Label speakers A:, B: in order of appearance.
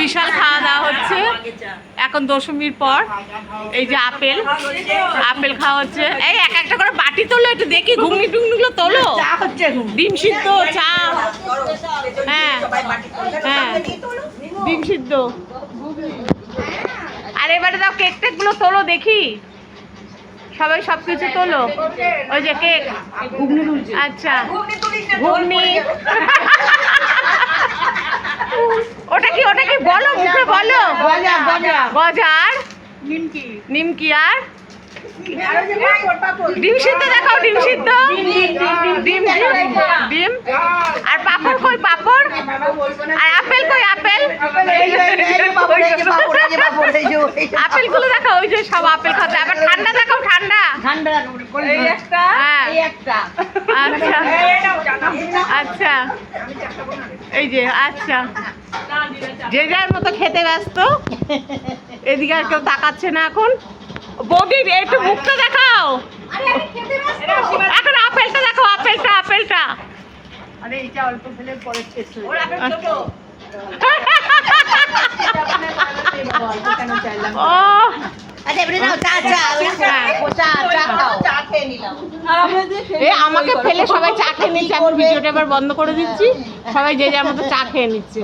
A: বিশাল খাওয়া দাওয়া হচ্ছে। এখন দশমীর পর, এই যে আপেল আপেল খাওয়া হচ্ছে। এই এক একটা করে বাটি তোলো একটু দেখি, ঘুগনি টুগনিগুলো তোলো। ডিম সিদ্ধ চা হ্যাঁ হ্যাঁ। ডিম সিদ্ধ। আর এবারে দাও কেক টেকগুলো তোলো দেখি। সবাই সব কিছু তোলো। ওই যে কেক। আচ্ছা। ঘুগনি। ওটা কি ওটা কি বলো, মুখে বলো।
B: গজা গজা
A: গজার
B: নিমকি
A: নিমকি আর? ডিম সিদ্ধ দেখাও, ডিম সিদ্ধ। ডিম ডিম। আর পাপড় কই, পাপড়? আর আপেলগুলো দেখাও ওই যে সব আপেল খাচ্ছে আবার ঠান্ডা দেখাও ঠান্ডা।
B: ঠান্ডা এই একটা?
A: হ্যাঁ।
B: এই একটা।
A: আচ্ছা। আচ্ছা। এই যে আচ্ছা। যে যার মতো খেতে ব্যস্ত এদিকে আর কেউ তাকাচ্ছে না এখন। বৌদির একটু মুখটা দেখাও। এখন আপেলটা দেখো আপেলটা আপেলটা।
B: আরে এইটা অল্প ফেলে পরে শেষ হয়ে কেন চাইলাম
A: ও
B: আচ্ছা এবারে নাও চা চা চা চা খাও চা খেয়ে নিলাম
A: এ আমাকে ফেলে সবাই চা খেয়ে নিচ্ছে আমি ভিডিওটা এবার বন্ধ করে দিচ্ছি সবাই যে যার মতো চা খেয়ে নিচ্ছে